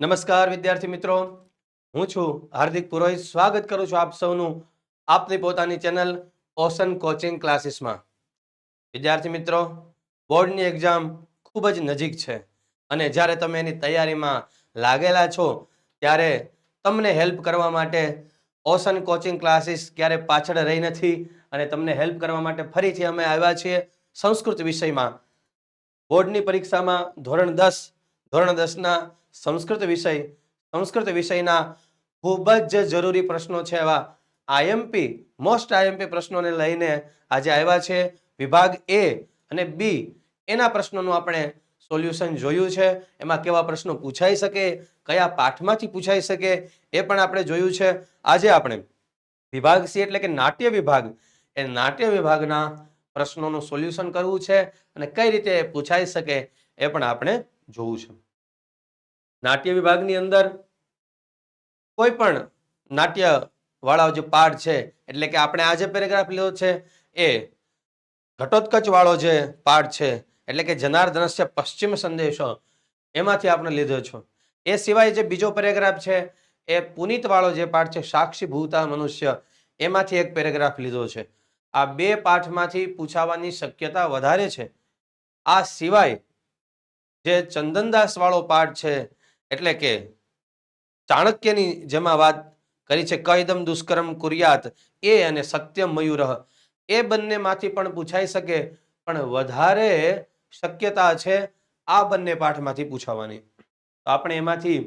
નમસ્કાર, વિદ્યાર્થી મિત્રો. હું છું હાર્દિક પુરોહિત. સ્વાગત કરું છું આપ સૌનું આપની પોતાની ચેનલ ઓશન કોચિંગ ક્લાસીસમાં. વિદ્યાર્થી મિત્રો, બોર્ડની એક્ઝામ ખૂબ જ નજીક છે અને જ્યારે તમે એની તૈયારીમાં લાગેલા છો, ત્યારે તમને હેલ્પ કરવા માટે ઓશન કોચિંગ ક્લાસીસ ક્યારે પાછળ રહી નથી અને તમને હેલ્પ કરવા માટે ફરીથી અમે આવ્યા છીએ સંસ્કૃત વિષયમાં. બોર્ડની પરીક્ષામાં ધોરણ દસ, ધોરણ દસના સંસ્કૃત વિષય. સંસ્કૃત વિષયના ખૂબ જ જરૂરી પ્રશ્નો છે એવા આઈએમપી મોસ્ટ આઈએમપી પ્રશ્નોને લઈને આજે આવ્યા છે. વિભાગ એ અને બી એના પ્રશ્નોનું આપણે સોલ્યુશન જોયું છે. એમાં કેવા પ્રશ્નો પૂછાઈ શકે, કયા પાઠમાંથી પૂછાઈ શકે એ પણ આપણે જોયું છે. આજે આપણે વિભાગ સી એટલે કે નાટ્ય વિભાગ, એ નાટ્ય વિભાગના પ્રશ્નોનું સોલ્યુશન કરવું છે અને કઈ રીતે પૂછાઈ શકે એ પણ આપણે જોવું છે. નાટ્ય વિભાગની અંદર કોઈ પણ નાટ્ય વાળા જે પાઠ છે, એટલે કે આપણે આ જે પેરેગ્રાફ લીધો છે, એ ઘટોત્કચ વાળો જે પાઠ છે, એટલે કે જનાર્દનસ્ય પશ્ચિમ સંદેશો, એમાંથી આપણે લીધો છો. એ સિવાય જે બીજો પેરેગ્રાફ છે, એ પુનિત વાળો જે પાઠ છે, સાક્ષી ભૂતા મનુષ્ય, એમાંથી એક પેરેગ્રાફ લીધો છે. આ બે પાઠમાંથી પૂછાવાની શક્યતા વધારે છે. આ સિવાય જે ચંદનદાસ વાળો પાઠ છે એટલે કે ચાણક્યની જેમાં વાત કરી છે કયદમ દુષ્કર્મ કુર્યાત, એ અને સત્યમ મયુરહ એ બંનેમાંથી પણ પૂછાઈ શકે, પણ વધારે શક્યતા છે આ બંને પાઠમાંથી પૂછાવાની. તો આપણે એમાંથી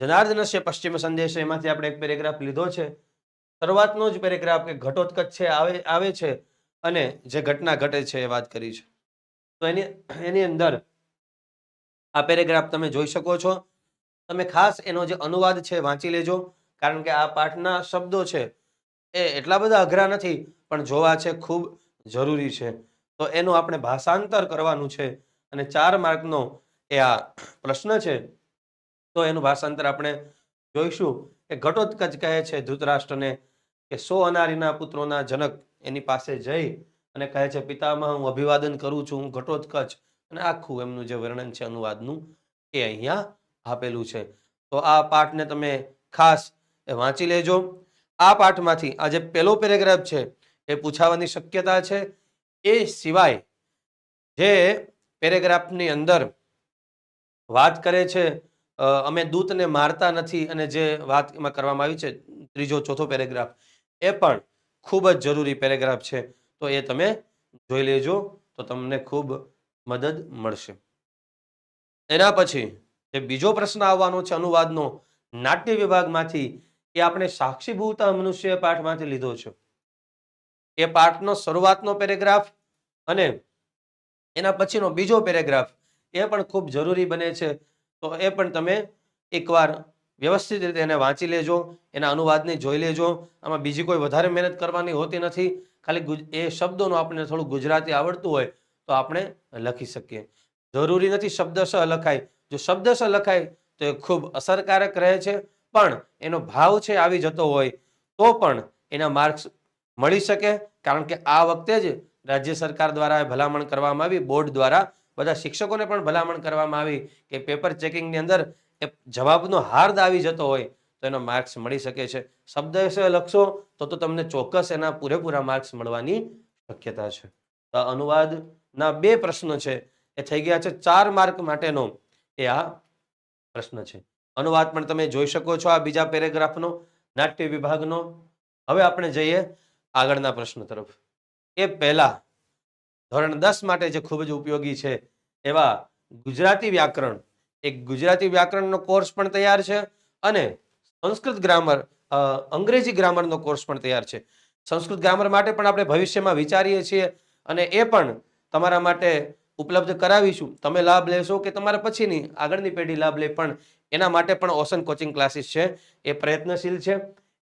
જનાર્દનસ્ય પશ્ચિમ સંદેશ, એમાંથી આપણે એક પેરેગ્રાફ લીધો છે. શરૂઆતનો જ પેરેગ્રાફ કે ઘટોત્કચ છે, આવે આવે છે અને જે ઘટના ઘટે છે એ વાત કરી છે. તો એની એની અંદર આ પેરેગ્રાફ તમે જોઈ શકો છો. તમે ખાસ એનો જે અનુવાદ છે વાંચી લેજો, કારણ કે આ પાઠના શબ્દો છે એ એટલા બધા અઘરા નથી, પણ જોવા છે ખૂબ જરૂરી છે. તો એનું આપણે ભાષાંતર કરવાનું છે અને ચાર માર્કનો એ આ પ્રશ્ન છે. તો એનું ભાષાંતર આપણે જોઈશું. કે ઘટોત્કચ કહે છે ધૃતરાષ્ટ્રને કે, સો અનારીના પુત્રોના જનક એની પાસે જઈ અને કહે છે, પિતામાં હું અભિવાદન કરું છું, હું ઘટોત્કચ અને આખું એમનું જે વર્ણન છે, અનુવાદનું એ અહીંયા આપેલું છે. તો આ પાઠને તમે ખાસ વાંચી લેજો. આ પાઠમાંથી આ જે પહેલો પેરેગ્રાફ છે, એ પૂછાવાની શક્યતા છે. એ સિવાય જે પેરેગ્રાફની અંદર વાત કરે છે અમે દૂતને મારતા નથી અને જે વાત એમાં કરવામાં આવી છે, ત્રીજો, ચોથો પેરેગ્રાફ, એ પણ ખૂબ જ જરૂરી પેરેગ્રાફ છે. તો એ તમે જોઈ લેજો. તો તમને ખૂબ મદદ મળશે. એના પછી જે બીજો પ્રશ્ન આવવાનો છે અનુવાદનો, નાટ્ય વિભાગમાંથી એ આપણે સાક્ષીભૂત મનુષ્ય પાઠમાંથી લીધો છે. એ પાઠનો શરૂઆતનો પેરેગ્રાફ અને એના પછીનો બીજો પેરેગ્રાફ એ પણ ખૂબ જરૂરી બને છે. તો એ પણ તમે એકવાર વ્યવસ્થિત રીતે એને વાંચી લેજો, એના અનુવાદને જોઈ લેજો. આમાં બીજી કોઈ વધારે મહેનત કરવાની હોતી નથી. ખાલી એ શબ્દોનું આપણને થોડું ગુજરાતી આવડતું હોય તો આપણે લખી શકીએ. જરૂરી નથી શબ્દશ લખાય. જો શબ્દશ લખાય, તો એ ખૂબ અસરકારક રહે છે. પણ એનો ભાવ છે આવી જતો હોય, તો પણ એના માર્ક્સ મળી શકે. કારણ કે આ વખતે જ રાજ્ય સરકાર દ્વારા ભલામણ કરવામાં આવી. બોર્ડ દ્વારા બધા શિક્ષકોને પણ ભલામણ કરવામાં આવી કે પેપર ચેકિંગની અંદર એ જવાબનો હાર્દ આવી જતો હોય, તો એનો માર્ક્સ મળી શકે છે. શબ્દ લખશો, તો તો તમને ચોક્કસ એના પૂરેપૂરા માર્ક્સ મળવાની શક્યતા છે. આ અનુવાદના બે પ્રશ્નો છે. એ થઈ ગયા છે ચાર માર્ક માટેનો. એ આ પ્રશ્ન છે. અનુવાદ પણ તમે જોઈ શકો છો આ બીજા પેરેગ્રાફનો, નાટ્ય વિભાગનો. હવે આપણે જઈએ આગળના પ્રશ્ન તરફ. એ પહેલા, ધોરણ દસ માટે જે ખૂબ જ ઉપયોગી છે, એવા ગુજરાતી વ્યાકરણ. એક ગુજરાતી વ્યાકરણનો કોર્સ પણ તૈયાર છે અને સંસ્કૃત ગ્રામર અંગ્રેજી ગ્રામરનો કોર્સ પણ તૈયાર છે. સંસ્કૃત ગ્રામર માટે પણ આપણે ભવિષ્યમાં વિચારીએ છીએ અને એ પણ તમારા માટે ઉપલબ્ધ કરાવીશું. તમે લાભ લેશો કે તમારા પછીની આગળની પેઢી લાભ લે, પણ એના માટે પણ ઓશન કોચિંગ ક્લાસીસ છે. એ પ્રયત્નશીલ છે.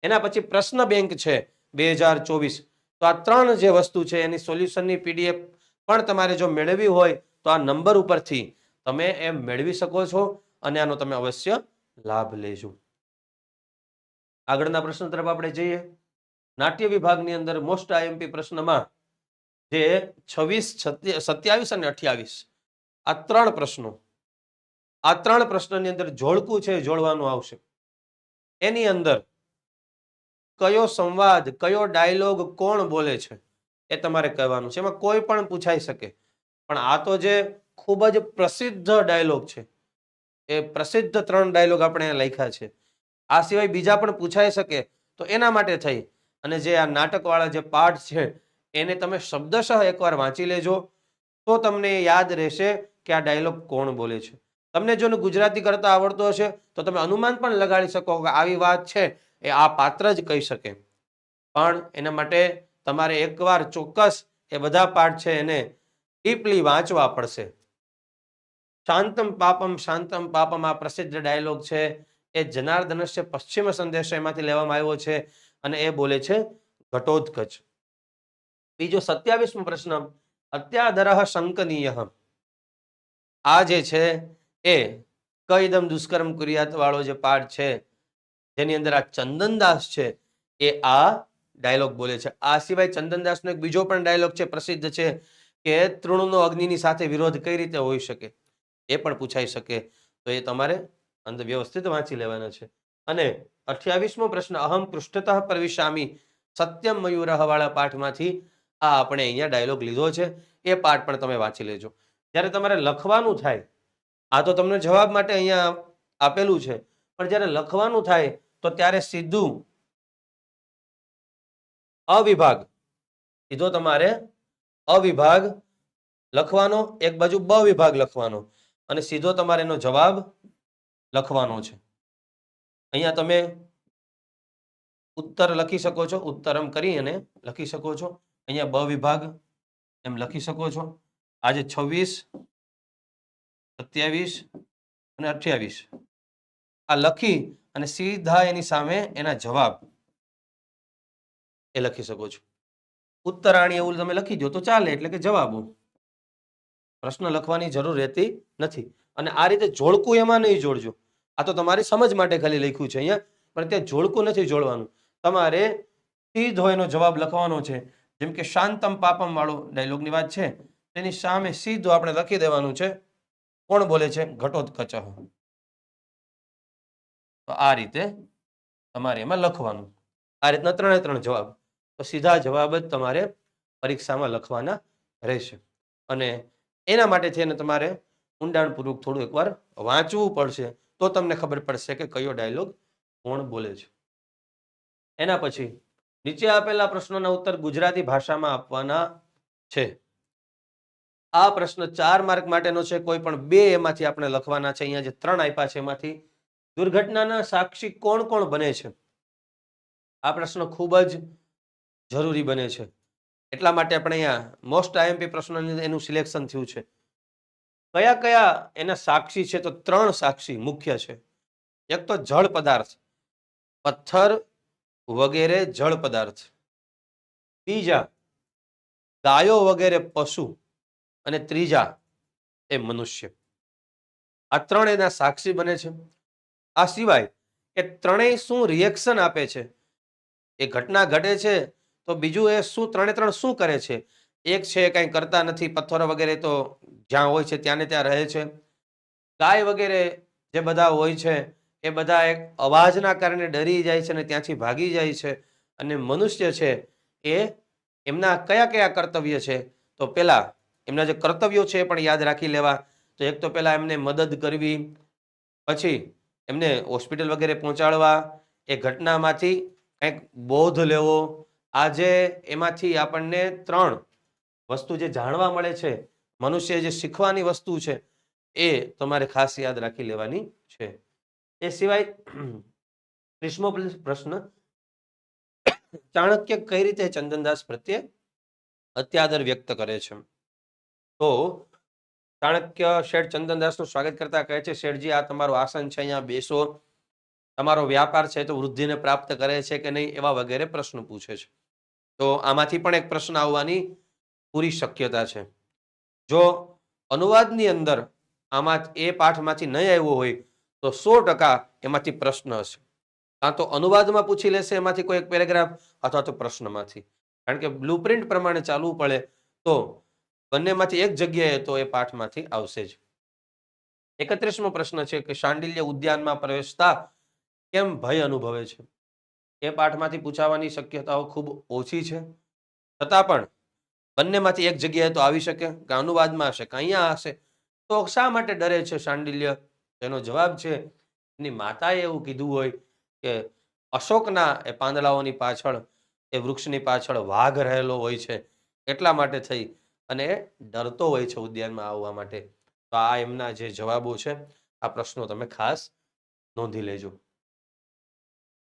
એના પછી પ્રશ્ન બેંક છે બે હજાર ચોવીસ. તો આ ત્રણ જે વસ્તુ છે, એની સોલ્યુશનની પીડીએફ પણ તમારે જો મેળવવી હોય, તો આ નંબર ઉપરથી તમે એ મેળવી શકો છો અને આનો તમે અવશ્ય લાભ લેજો. આગળના પ્રશ્ન તરફ આપણે જઈએ. નાટ્ય વિભાગની અંદર મોસ્ટ આઈએમપી પ્રશ્નમાં જે છવ્વીસ સત્યાવીસ અને અઠ્યાવીસ. આ ત્રણ પ્રશ્નો. આ ત્રણ પ્રશ્નની અંદર જોડકું છે જોડવાનું આવશે. એની અંદર કયો સંવાદ, કયો ડાયલોગ કોણ બોલે છે એ તમારે કહેવાનું છે. એમાં કોઈ પણ પૂછાઈ શકે. પણ આ તો જે ખૂબ જ પ્રસિદ્ધ ડાયલોગ છે. એ પ્રસિદ્ધ ત્રણ ડાયલોગ આપણે લખ્યા છે. આ સિવાય બીજા પણ પૂછાઈ શકે તો એના માટે થઈ. અને જે આ નાટકવાળા જે પાઠ છે એને તમે શબ્દશઃ એકવાર વાંચી લેજો, તો તમને યાદ રહેશે કે આ ડાયલોગ કોણ બોલે છે. તમને જો ગુજરાતી કરતા આવડતો હશે, તો તમે અનુમાન પણ લગાડી શકો કે આવી વાત છે, એ આ પાત્ર જ કહી શકે. પણ એના માટે તમારે એકવાર ચોક્કસ એ બધા પાઠ છે એને ડીપલી વાંચવા પડશે. શાંતમ પાપમ શાંતમ પાપમ આ પ્રસિદ્ધ ડાયલોગ છે, એ જનાર્દનસ્ય પશ્ચિમ સંદેશ એમાંથી લેવામાં આવ્યો છે અને એ બોલે છે ઘટોત્કચ. બીજો સત્યાવીસમો પ્રશ્ન અત્યાદરહ શંકનીય? આ જે છે એ કઈદમ દુષ્કર્મ કુરિયાત વાળો જે પાઠ છે, જેની અંદર આ ચંદનદાસ છે, એ આ ડાયલોગ બોલે છે. આ સિવાય ચંદનદાસનો એક બીજો પણ ડાયલોગ છે, પ્રસિદ્ધ છે કે તૃણનો અગ્નિની સાથે વિરોધ કઈ રીતે હોઈ શકે? એ પણ પૂછાઈ શકે. તો એ તમારે અંદર વ્યવસ્થિત વાંચી લેવાના છે. અને અઠ્યાવીસમો પ્રશ્ન, અહમ પૃષ્ઠતઃ પરવિશામી સત્યમ મયુરહ વાળા પાઠમાંથી આ આપણે અહીંયા ડાયલોગ લીધો છે. એ પાઠ પણ તમે વાંચી લેજો. જ્યારે તમારે લખવાનું થાય, આ તો તમને જવાબ માટે અહીંયા આપેલું છે. પણ જ્યારે લખવાનું થાય, તો ત્યારે સીધું અવિભાગ. સીધો તમારે અવિભાગ લખવાનો, એક બાજુ બ વિભાગ લખવાનો અને સીધો તમારે એનો જવાબ લખવાનો છે. અહીંયા તમે ઉત્તર લખી શકો છો. ઉત્તરમ કરી અને લખી શકો છો. અહીંયા બ વિભાગ એમ લખી શકો છો. આજે છવ્વીસ, સત્યાવીસ અને અઠ્યાવીસ. આ લખી અને સીધા એની સામે એના જવાબ એ લખી શકો છો. ઉત્તરાણી એવું તમે લખી દો તો ચાલે, એટલે કે જવાબો. પ્રશ્ન લખવાની જરૂર રહેતી નથી. અને આ રીતે જોડકું એમાં નહીં જોડજો. આ તો તમારી સમજ માટે ખાલી લખ્યું છે અહીંયા, પણ ત્યાં જોડકું નથી જોડવાનું. તમારે સીધો એનો જવાબ લખવાનો છે. જેમ કે શાંતમ પાપમ વાળો ડાયલોગની વાત છે, તેની સામે સીધું આપણે લખી દેવાનું છે, કોણ બોલે છે? ઘટોત્કચ. તો આ રીતે તમારે એમાં લખવાનું. આ રીતના ત્રણે ત્રણ જવાબ. તો સીધા જવાબ જ તમારે પરીક્ષામાં લખવાના રહેશે. અને એના માટે થઈને તમારે ઊંડાણપૂર્વક થોડું એકવાર વાંચવું પડશે, તો તમને ખબર પડશે કે કયો ડાયલોગ કોણ બોલે છે. એના પછી નીચે આપેલા પ્રશ્નોના ઉત્તર ગુજરાતી ભાષામાં આપવાના છે. આ પ્રશ્ન ચાર માર્ક માટેનો છે. કોઈ પણ બે એમાંથી આપણે લખવાના છે. અહીંયા જે ત્રણ આપ્યા છે એમાંથી દુર્ઘટનાના સાક્ષી કોણ કોણ બને છે? આ પ્રશ્ન ખૂબ જ જરૂરી બને છે. એટલા માટે આપણે અહીંયા મોસ્ટ આઈએમપી પ્રશ્નોની એનું સિલેક્શન થયું છે. કયા કયા એના સાક્ષી છે? તો ત્રણ સાક્ષી મુખ્ય છે. એક તો જળ પદાર્થ, પથ્થર વગેરે જળ પદાર્થ, બીજા ગાયો વગેરે પશુ અને ત્રીજા એ મનુષ્ય. આ ત્રણ એના સાક્ષી બને છે. આ સિવાય એ ત્રણેય શું રિએક્શન આપે છે? એ ઘટના ઘટે છે તો બીજું એ શું ત્રણે ત્રણ શું કરે છે? એક છે કંઈ કરતા નથી, પથ્થરો વગેરે તો જ્યાં હોય છે ત્યાં ને ત્યાં રહે છે. ગાય વગેરે જે બધા હોય છે એ બધા એક અવાજના કારણે ડરી જાય છે અને ત્યાંથી ભાગી જાય છે. અને મનુષ્ય છે એ એમના કયા કયા કર્તવ્ય છે? તો પેલા એમના જે કર્તવ્યો છે એ પણ યાદ રાખી લેવા. તો એક તો પેલા એમને મદદ કરવી, પછી એમને હોસ્પિટલ વગેરે પહોંચાડવા, એ ઘટનામાંથી કંઈક બોધ લેવો. આજે એમાંથી આપણને ત્રણ વસ્તુ જે જાણવા મળે છે મનુષ્ય જે શીખવાની વસ્તુ છે, એ તમારે ખાસ યાદ રાખી લેવાની છે. એ સિવાય ત્રીસમો પ્રશ્ન. ચાણક્ય કઈ રીતે ચંદનદાસ પ્રત્યે અત્યાદર વ્યક્ત કરે છે? તો ચાણક્ય શેઠ ચંદનદાસનું સ્વાગત કરતા કહે છે, શેઠજી, આ તમારું આસન છે, અહીંયા બેસો. તમારો વ્યાપાર છે તો વૃદ્ધિને પ્રાપ્ત કરે છે કે નહીં એવા વગેરે પ્રશ્ન પૂછે છે. તો આમાંથી પણ એક પ્રશ્ન આવવાની પૂરી શક્યતા છે. જો અનુવાદની અંદર આમાં એ પાઠમાંથી નહીં આવ્યો હોય તો સો ટકા એમાંથી પ્રશ્ન હશે. કાં તો અનુવાદમાં પૂછી લેશે એમાંથી કોઈ એક પેરેગ્રાફ, અથવા તો પ્રશ્નમાંથી. કારણ કે બ્લુપ્રિન્ટ પ્રમાણે ચાલવું પડે, તો બંનેમાંથી એક જગ્યાએ તો એ પાઠમાંથી આવશે જ. એકત્રીસમો પ્રશ્ન છે કે શાંડિલ્ય ઉદ્યાનમાં પ્રવેશતા કેમ ભય અનુભવે છે? એ પાઠમાંથી પૂછાવાની શક્યતાઓ ખૂબ ઓછી છે. છતાં પણ બંનેમાંથી એક જગ્યાએ તો આવી શકે, કે અનુવાદમાં હશે, કે અહીંયા હશે. તો શા માટે ડરે છે શાંડિલ્ય? એનો જવાબ છે, એની માતાએ એવું કીધું હોય કે અશોકના એ પાંદડાઓની પાછળ, એ વૃક્ષની પાછળ વાઘ રહેલો હોય છે, એટલા માટે થઈ અને ડરતો હોય છે ઉદ્યાનમાં આવવા માટે. તો આ એમના જે જવાબો છે, આ પ્રશ્નો તમે ખાસ નોંધી લેજો.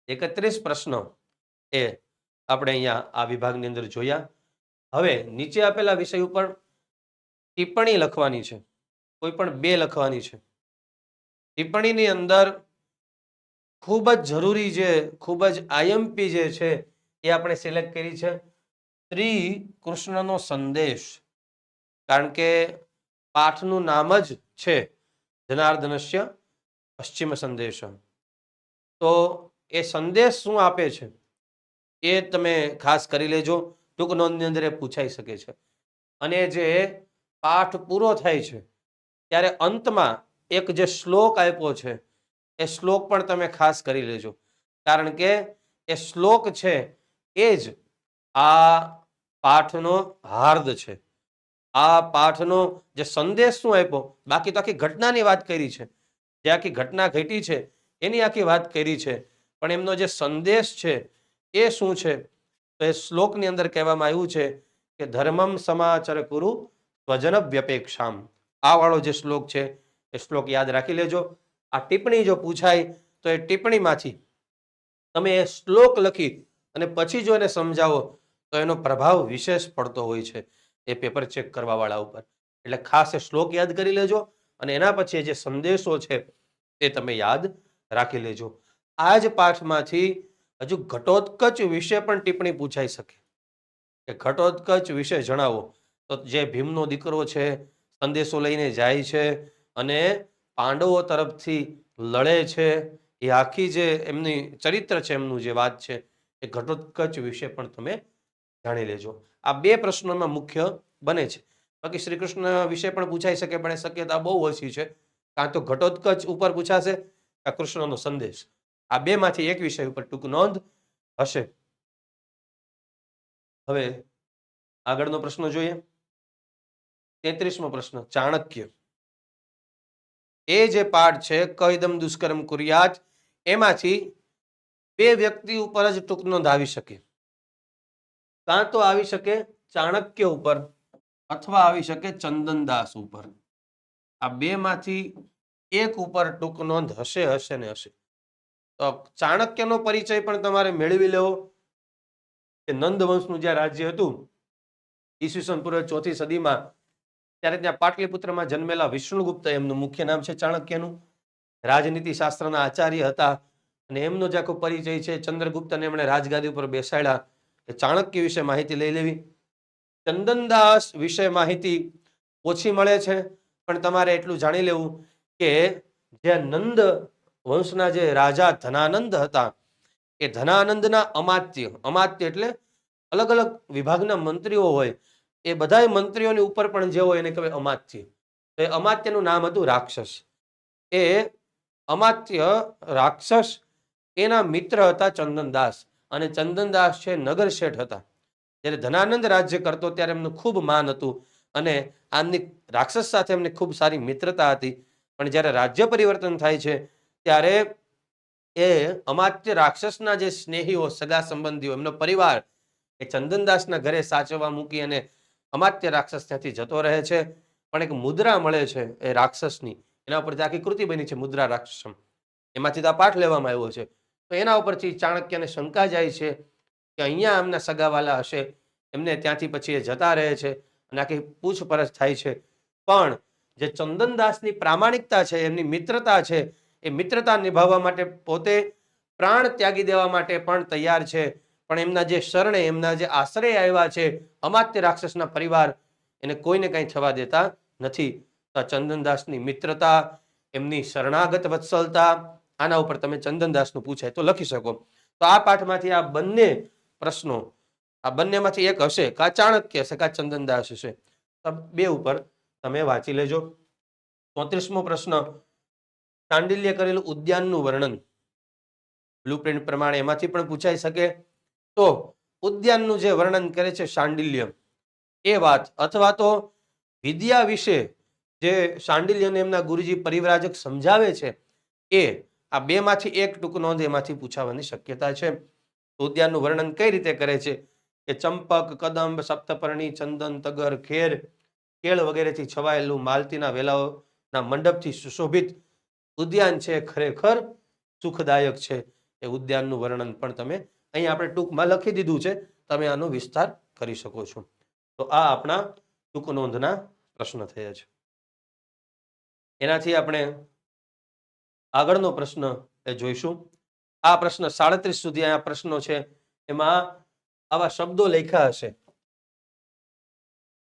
એકત્રીસ પ્રશ્નો એ આપણે અહીંયા આ વિભાગની અંદર જોયા. હવે નીચે આપેલા વિષય ઉપર ટિપ્પણી લખવાની છે, કોઈ પણ બે લખવાની છે. ટિપ્પણીની અંદર ખૂબ જ જરૂરી જે, ખૂબ જ આઈએમપી જે છે એ આપણે સિલેક્ટ કરી છે. શ્રી કૃષ્ણનો સંદેશ. કારણ કે પાઠનું નામ જ છે જનાર્દનસ્ય પશ્ચિમ સંદેશ તો એ સંદેશ શું આપે છે? એ તમે ખાસ કરી લેજો. ટૂંક નોંધની અંદર એ પૂછાઈ શકે છે. અને જે પાઠ પૂરો થાય છે, ત્યારે અંતમાં એક જે શ્લોક આપ્યો છે, એ શ્લોક પણ તમે ખાસ કરી લેજો. કારણ કે એ શ્લોક છે, એ જ આ પાઠનો હાર્દ છે. આ પાઠનો જે સંદેશ શું આપ્યો, બાકી તો આખી ઘટનાની વાત કરી છે. જે આખી ઘટના ઘટી છે, એની આખી વાત કરી છે. પણ એમનો જે સંદેશ છે, એ શું છે? તો એ શ્લોકની અંદર કહેવામાં આવ્યું છે કે ધર્મમ સમાચર કુરુ સ્વજન વ્યપેક્ષામ આ વાળો જે શ્લોક છે એ શ્લોક યાદ રાખી લેજો. આ ટિપ્પણી જો પૂછાય, તો એ ટિપ્પણીમાંથી તમે એ શ્લોક લખી અને પછી જો એને સમજાવો, તો એનો પ્રભાવ વિશેષ પડતો હોય છે એ પેપર ચેક કરવા વાળા ઉપર. એટલે ખાસ એ શ્લોક યાદ કરી લેજો અને એના પછી જે સંદેશો છે એ તમે યાદ રાખી લેજો. આ જ પાઠમાંથી હજુ ઘટોત્કચ વિશે પણ ટિપ્પણી પૂછાઈ શકે. કે ઘટોત્કચ વિશે જણાવો. તો જે ભીમનો દીકરો છે, સંદેશો લઈને જાય છે અને પાંડવો તરફથી લડે છે. એ આખી જે એમની ચરિત્ર છે, એમનું જે વાત છે, એ ઘટોત્કચ વિશે પણ તમે જાણી લેજો. આ બે પ્રશ્નોમાં મુખ્ય બને છે. બાકી શ્રી કૃષ્ણ વિશે પણ પૂછાઈ શકે, પણ એ શક્યતા બહુ ઓછી છે. કાં તો ઘટોત્કચ ઉપર પૂછાશે, કાં કૃષ્ણનો સંદેશ. આ બેમાંથી એક વિષય ઉપર ટૂંક નોંધ હશે. હવે આગળનો પ્રશ્ન જોઈએ. તેત્રીસમો પ્રશ્ન, ચાણક્ય. એ જે પાઠ છે, કયદમ દુષ્કર્મ કુરિયાત, એમાંથી બે વ્યક્તિ ઉપર જ ટૂંક નોંધ આવી શકે. કાં તો આવી શકે ચાણક્ય ઉપર અથવા આવી શકે ચંદનદાસ ઉપર. આ બે માંથી એક ઉપર ટૂંક નોંધ હશે હશે ને હશે. તો ચાણક્યનો પરિચય પણ તમારે મેળવી લેવો. કે નંદ વંશનું જ્યાં રાજ્ય હતું, ઈસવીસન પૂર્વે ચોથી સદીમાં ત્યારે ત્યાં પાટલીપુત્રમાં જન્મેલા વિષ્ણુગુપ્ત એમનું મુખ્ય નામ છે ચાણક્યનું. રાજનીતિ શાસ્ત્રના આચાર્ય હતા અને એમનો જે આખો પરિચય છે ચંદ્રગુપ્તને એમણે રાજગાદી ઉપર બેસાડ્યા એ ચાણક્ય વિશે માહિતી લઈ લેવી. ચંદનદાસ વિશે માહિતી ઓછી મળે છે, પણ તમારે એટલું જાણી લેવું કે જે નંદ વંશના જે રાજા ધનાનંદ હતા, એ ધનાનંદના અમાત્ય અમાત્ય એટલે અલગ અલગ વિભાગના મંત્રીઓ હોય એ બધા મંત્રીઓની ઉપર પણ જે હોય એને કહેવાય અમાત્ય. એ અમાત્યનું નામ હતું રાક્ષસ. એ અમાત્ય રાક્ષસ એના મિત્ર હતા ચંદનદાસ અને ચંદનદાસ છે નગર શેઠ હતા. જ્યારે ધનાનંદ રાજ્ય કરતો ત્યારે એમનું ખૂબ માન હતું અને આમની રાક્ષસ સાથે એમની ખૂબ સારી મિત્રતા હતી. પણ જ્યારે રાજ્ય પરિવર્તન થાય છે ત્યારે એ અમાત્ય રાક્ષસના જે સ્નેહીઓ, સગા સંબંધીઓ, એમનો પરિવાર એ ચંદનદાસના ઘરે સાચવવા મૂકી અને અમાત્ય રાક્ષસ ત્યાંથી જતો રહે છે. પણ એક મુદ્રા મળે છે એ રાક્ષસની. એના ઉપરથી આખી કૃતિ બની છે મુદ્રા રાક્ષસમ. એમાંથી તો પાઠ લેવામાં આવ્યો છે. તો એના ઉપરથી ચાણક્યને શંકા જાય છે કે અહીંયા એમના સગાવાલા હશે. એમને ત્યાંથી પછી એ જતા રહે છે અને આખી પૂછપરછ થાય છે. પણ જે ચંદનદાસની પ્રામાણિકતા છે, એમની મિત્રતા છે, એ મિત્રતા નિભાવવા માટે પોતે પ્રાણ ત્યાગી દેવા માટે પણ તૈયાર છે. પણ એમના જે શરણે, એમના જે આશ્રય આવ્યા છે, અમાત્ય રાક્ષસના પરિવાર એને કોઈને કંઈ થવા દેતા નથી. તો ચંદનદાસની મિત્રતા, એમની શરણાગત વત્સલતા, આના ઉપર તમે ચંદનદાસનું પૂછાય તો લખી શકો. તો આ પાઠમાંથી આ બંને પ્રશ્નો, આ બંનેમાંથી એક હશે, કા ચાણક્ય હશે, કા ચંદનદાસ હશે. બે ઉપર તમે વાંચી લેજો. ચોત્રીસમો પ્રશ્ન, ચાંડિલ્ય કરેલું ઉદ્યાનનું વર્ણન. બ્લુપ્રિન્ટ પ્રમાણે એમાંથી પણ પૂછાઈ શકે. તો ઉદ્યાનનું જે વર્ણન કરે છે શાંડિલ્ય એ વાત અથવા તો વિદ્યા વિશે જે શાંડિલ્યને એમના ગુરુજી પરિવ્રાજક સમજાવે છે, એ આ બેમાંથી એક ટૂંક નોંધ એમાંથી પૂછાવાની શક્યતા છે. ઉદ્યાનનું વર્ણન કઈ રીતે કરે છે? કે ચંપક, કદંબ, સપ્તપર્ણી, ચંદન, તગર, ખેર, કેળ વગેરેથી છવાયેલું માલતીના વેલાઓના મંડપથી સુશોભિત ઉદ્યાન છે, ખરેખર સુખદાયક છે. એ ઉદ્યાનનું વર્ણન પણ તમે અહીં આપણે ટૂંકમાં લખી દીધું છે. તમે આનો વિસ્તાર કરી શકો છો. તો આ આપણા ટૂંક નોંધના પ્રશ્ન થયા છે. એનાથી આપણે આગળનો પ્રશ્ન એ જોઈશું. આ પ્રશ્ન સાડત્રીસ સુધી આ પ્રશ્નો છે. એમાં આવા શબ્દો લખ્યા હશે.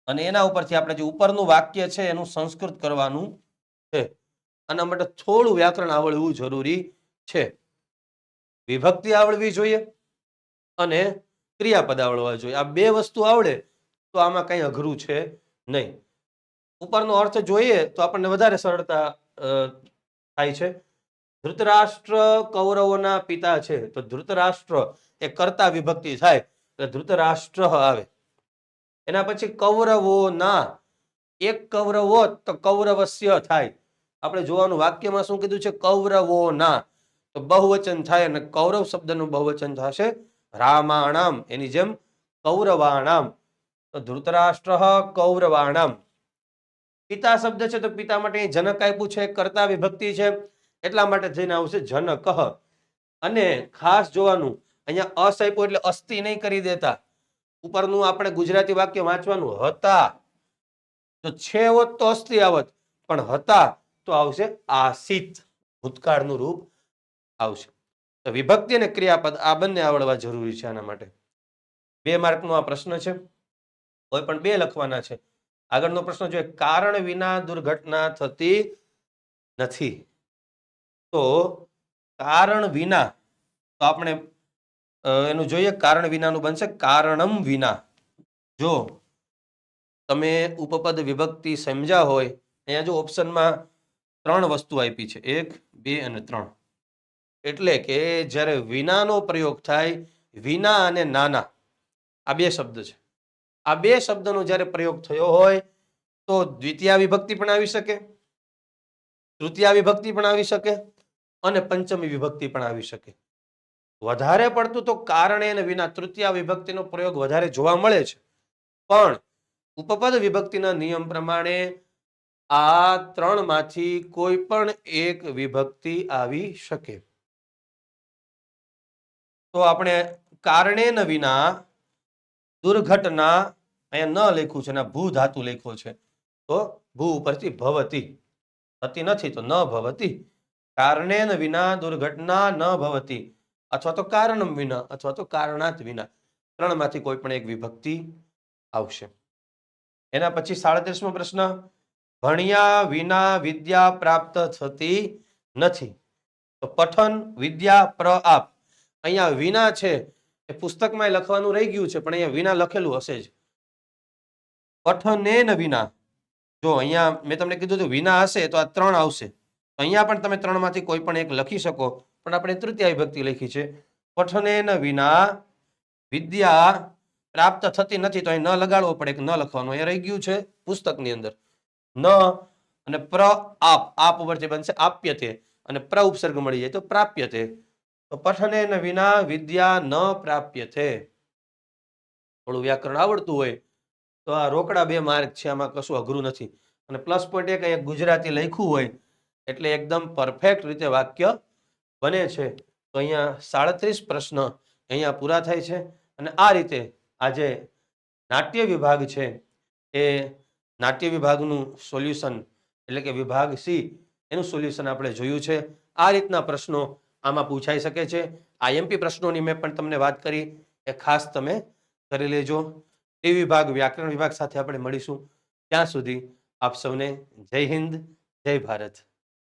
અને એના ઉપરથી આપણે જે ઉપરનું વાક્ય છે એનું સંસ્કૃત કરવાનું છે. આના માટે થોડું વ્યાકરણ આવડવું જરૂરી છે. વિભક્તિ આવડવી જોઈએ. અને ક્રિયાપદ આવડવા જોઈએ. આ બે વસ્તુ આવડે તો આમાં કંઈ અઘરું છે નહીં. ઉપરનો અર્થ જોઈએ તો આપણને વધારે સરળતા થાય છે. ધૃતરાષ્ટ્ર કૌરવોના પિતા છે તો ધૃતરાષ્ટ્ર એ કર્તા વિભક્તિ થાય એટલે ધૃતરાષ્ટ્ર આવે. એના પછી કૌરવોના, એક કૌરવો તો કૌરવસ્ય થાય. આપણે જોવાનું વાક્યમાં શું કીધું છે? કૌરવોના. તો બહુવચન થાય અને કૌરવ શબ્દનું બહુવચન થશે. રામાણામ એની જેમ કૌરવાણામ. તો ધૃતરાષ્ટ્ર કૌરવાણામ. પિતા શબ્દ છે તો પિતા માટે જનક આપ્યું છે, કર્તા વિભક્તિ છે, એટલા માટે જઈને આવશે જનક. અને ખાસ જોવાનું, અહીંયા અસ આપ્યું એટલે અસ્થિ નહીં કરી દેતા. ઉપરનું આપણે ગુજરાતી વાક્ય વાંચવાનું, હતા. તો છે હોત તો અસ્થિ આવત, પણ હતા તો આવશે આસિત. ભૂતકાળનું રૂપ આવશે. તો વિભક્તિ અને ક્રિયાપદ આ બંને આવડવા જરૂરી છે આના માટે. બે માર્કનો આ પ્રશ્ન છે. કોઈ પણ બે લખવાના છે. આગળનો પ્રશ્ન જોઈએ, કારણ વિના દુર્ઘટના થતી નથી. તો કારણ વિના, તો આપણે એનું જોઈએ, કારણ વિનાનું બનશે કારણમ વિના. જો તમે ઉપપદ વિભક્તિ સમજ્યા હોય, અહીંયા જો ઓપ્શનમાં ત્રણ વસ્તુ આપી છે. એક, બે અને ત્રણ. એટલે કે જ્યારે વિનાનો પ્રયોગ થાય, વિના અને નાના, આ બે શબ્દ છે. આ બે શબ્દનો જ્યારે પ્રયોગ થયો હોય, તો દ્વિતીય વિભક્તિ પણ આવી શકે, તૃતીય વિભક્તિ પણ આવી શકે અને પંચમી વિભક્તિ પણ આવી શકે. વધારે પડતું તો કારણે અને વિના તૃતીય વિભક્તિનો પ્રયોગ વધારે જોવા મળે છે. પણ ઉપપદ વિભક્તિના નિયમ પ્રમાણે આ ત્રણમાંથી કોઈ પણ એક વિભક્તિ આવી શકે. તો આપણે કારણે ન વિના દુર્ઘટના અહીંયા ન લખ્યું છે ભૂ ધાતુ લખ્યો છે. તો ભૂ ઉપરથી ભવતી. થતી નથી તો ન ભવતી. કારણે ન વિના દુર્ઘટના ન ભવતી. અથવા તો કારણમ વિના અથવા તો કારણાત વિના. ત્રણમાંથી કોઈ પણ એક વિભક્તિ આવશે. એના પછી સાડત્રીસમો પ્રશ્ન. ભણ્યા વિના વિદ્યા પ્રાપ્ત થતી નથી. તો પઠન વિદ્યા પ્ર આપ. અહીંયા વિના છે, એ પુસ્તકમાં લખવાનું રહી ગયું છે, પણ અહીંયા વિના લખેલું હશે જ. પઠને ન વિના. જો અહીંયા મેં તમને કીધું હતું વિના હશે, તો આ ત્રણ આવશે. અહીંયા પણ તમે ત્રણમાંથી કોઈ પણ એક લખી શકો, પણ આપણે તૃતીય વિભક્તિ લખી છે. પઠને વિના, વિદ્યા પ્રાપ્ત થતી નથી, તો અહીં ન લગાડવો પડે કે ન લખવાનું. અહીંયા રહી ગયું છે પુસ્તકની અંદર. ન અને પ્ર આપ. આપ ઉપરથી બનશે, આપ્યતે. અને પ્ર ઉપસર્ગ મળી જાય તો પ્રાપ્યતે. તો પઠને ન વિના વિદ્યા ન પ્રાપ્ય છે. થોડું વ્યાકરણ આવડતું હોય તો આ રોકડા બે માર્ક છે, આમાં કશું અઘરું નથી. અને પ્લસ પોઈન્ટ એક અહીંયા ગુજરાતી લખ્યું હોય એટલે એકદમ પરફેક્ટ રીતે વાક્ય બને છે. તો અહીંયા સાડત્રીસ પ્રશ્ન અહીંયા પૂરા થાય છે અને આ રીતે આજે નાટ્ય વિભાગ છે એ નાટ્ય વિભાગનું સોલ્યુશન એટલે કે વિભાગ સી એનું સોલ્યુશન આપણે જોયું છે. આ રીતના પ્રશ્નો આમાં પૂછાઈ શકે છે. આઈએમપી પ્રશ્નોની મેં પણ તમને વાત કરી. એ ખાસ તમે કરી લેજો. એ વિભાગ, વ્યાકરણ વિભાગ સાથે આપણે મળીશું. ત્યાં સુધી આપ સૌને જય હિન્દ, જય ભારત.